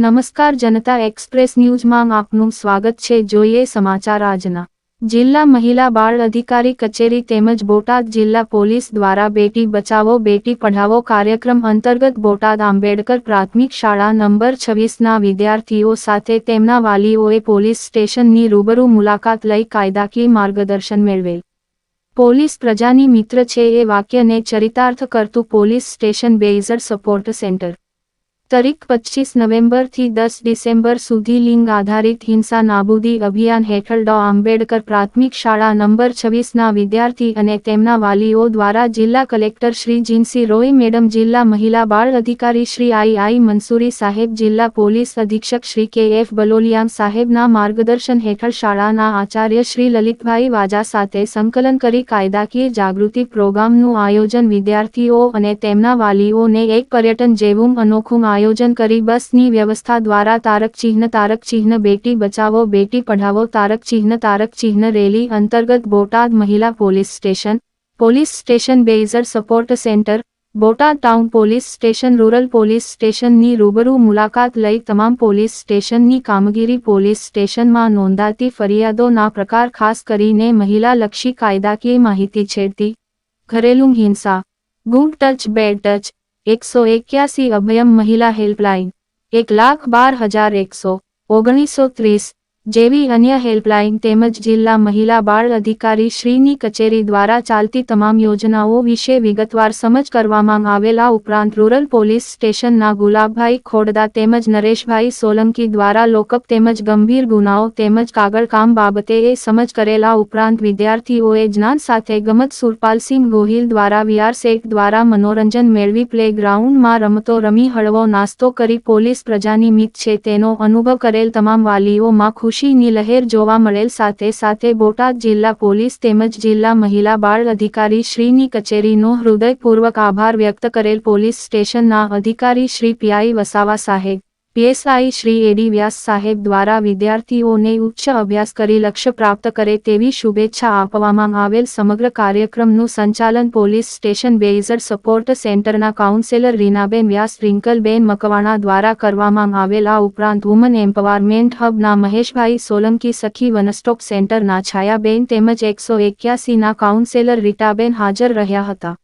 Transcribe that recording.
નમસ્કાર જનતા એક્સપ્રેસ ન્યૂઝમાં આપનું સ્વાગત છે. જોઈએ સમાચાર આજના. જિલ્લા મહિલા બાળ અધિકારી કચેરી તેમજ બોટાદ જિલ્લા પોલીસ દ્વારા બેટી બચાવો, બેટી પઢાવો કાર્યક્રમ અંતર્ગત બોટાદ આંબેડકર પ્રાથમિક શાળા નંબર છવ્વીસના વિદ્યાર્થીઓ સાથે તેમના વાલીઓએ પોલીસ સ્ટેશનની રૂબરૂ મુલાકાત લઈ કાયદાકીય માર્ગદર્શન મેળવેલ. પોલીસ પ્રજાની મિત્ર છે એ વાક્યને ચરિતાર્થ કરતું પોલીસ સ્ટેશન બેઇઝર સપોર્ટ સેન્ટર. તારીખ પચીસ નવેમ્બરથી દસ ડિસેમ્બર સુધી લિંગ આધારિત હિંસા નાબૂદી અભિયાન હેઠળ ડો આંબેડકર પ્રાથમિક શાળા નંબર છવ્વીસના વિદ્યાર્થી અને તેમના વાલીઓ દ્વારા જિલ્લા કલેક્ટર શ્રી જીનસી રોય, મેડમ જિલ્લા મહિલા બાળ અધિકારી શ્રી આઈ આઈ મંસૂરી સાહેબ, જિલ્લા પોલીસ અધિક્ષક શ્રી કે એફ બલોલિયામ સાહેબના માર્ગદર્શન હેઠળ શાળાના આચાર્ય શ્રી લલિતભાઈ વાજા સાથે સંકલન કરી કાયદાકીય જાગૃતિ પ્રોગ્રામનું આયોજન વિદ્યાર્થીઓ અને તેમના વાલીઓને એક પર્યટન જેવું અનોખું આયોજન કરી બસની વ્યવસ્થા દ્વારા તારક ચિહ્ન તારક ચિહ્ન, બેટી બચાવો, બેટી પઢાવો, તારક ચિહ્ન તારક ચિહ્ન રેલી અંતર્ગત બોટાદ મહિલા police station police station બેઇઝર support center, Botad town police station, rural police સ્ટેશનની રૂબરૂ મુલાકાત લઈ તમામ પોલીસ સ્ટેશનની કામગીરી પોલીસ સ્ટેશનમાં નોંધાતી ફરિયાદોના પ્રકાર ખાસ કરીને મહિલા લક્ષી કાયદાકીય માહિતી છેડતી, ઘરેલું હિંસા, ગુડ ટચ, બેડ ટચ એકસો એક્યાસી અભયમ મહિલા હેલ્પલાઇન એક લાખ બાર હજાર એકસો ઓગણીસો ત્રીસ જેવી અન્ય હેલ્પલાઇન તેમજ જિલ્લા મહિલા બાળ અધિકારી શ્રીની કચેરી દ્વારા ચાલતી તમામ યોજનાઓ વિશે વિગતવાર સમજ કરવામાં આવેલા ઉપરાંત રૂરલ પોલીસ સ્ટેશનના ગુલાબભાઈ ખોડદા તેમજ નરેશભાઈ સોલંકી દ્વારા લોકઅપ તેમજ ગંભીર ગુનાઓ તેમજ કાગળકામ બાબતે એ સમજ કરેલા ઉપરાંત વિદ્યાર્થીઓએ જ્ઞાન સાથે ગમત સુરપાલસિંહ ગોહિલ દ્વારા વીઆર સેટ દ્વારા મનોરંજન મેળવી પ્લે ગ્રાઉન્ડમાં રમતો રમી હળવો નાસ્તો કરી પોલીસ પ્રજાની મિત છે તેનો અનુભવ કરેલ તમામ વાલીઓમાં ખુશીની લહેર જોવા મળેલ સાથે સાથે બોટાદ જિલ્લા પોલીસ તેમજ જિલ્લા મહિલા બાળ અધિકારી શ્રીની કચેરીનો હૃદયપૂર્વક આભાર વ્યક્ત કરેલ પોલીસ સ્ટેશનના અધિકારી શ્રી પીઆઈ વસાવા સાહેબ. પીએસઆઈ શ્રી એડી વ્યાસ સાહેબ દ્વારા વિદ્યાર્થીઓને ઉચ્ચ અભ્યાસ કરી લક્ષ્ય પ્રાપ્ત કરે તેવી શુભેચ્છા આપવામાં આવેલ સમગ્ર કાર્યક્રમનું સંચાલન પોલીસ સ્ટેશન બેઇઝર સપોર્ટ સેન્ટરના કાઉન્સેલર રીનાબેન વ્યાસ, રિંકલબેન મકવાણા દ્વારા કરવામાં આવેલ આ ઉપરાંત વુમન એમ્પાવરમેન્ટ હબના મહેશભાઈ સોલંકી સખી વનસ્ટોપ સેન્ટરના છાયાબેન તેમજ એકસો એક્યાસીના કાઉન્સેલર રીટાબેન હાજર રહ્યા હતા.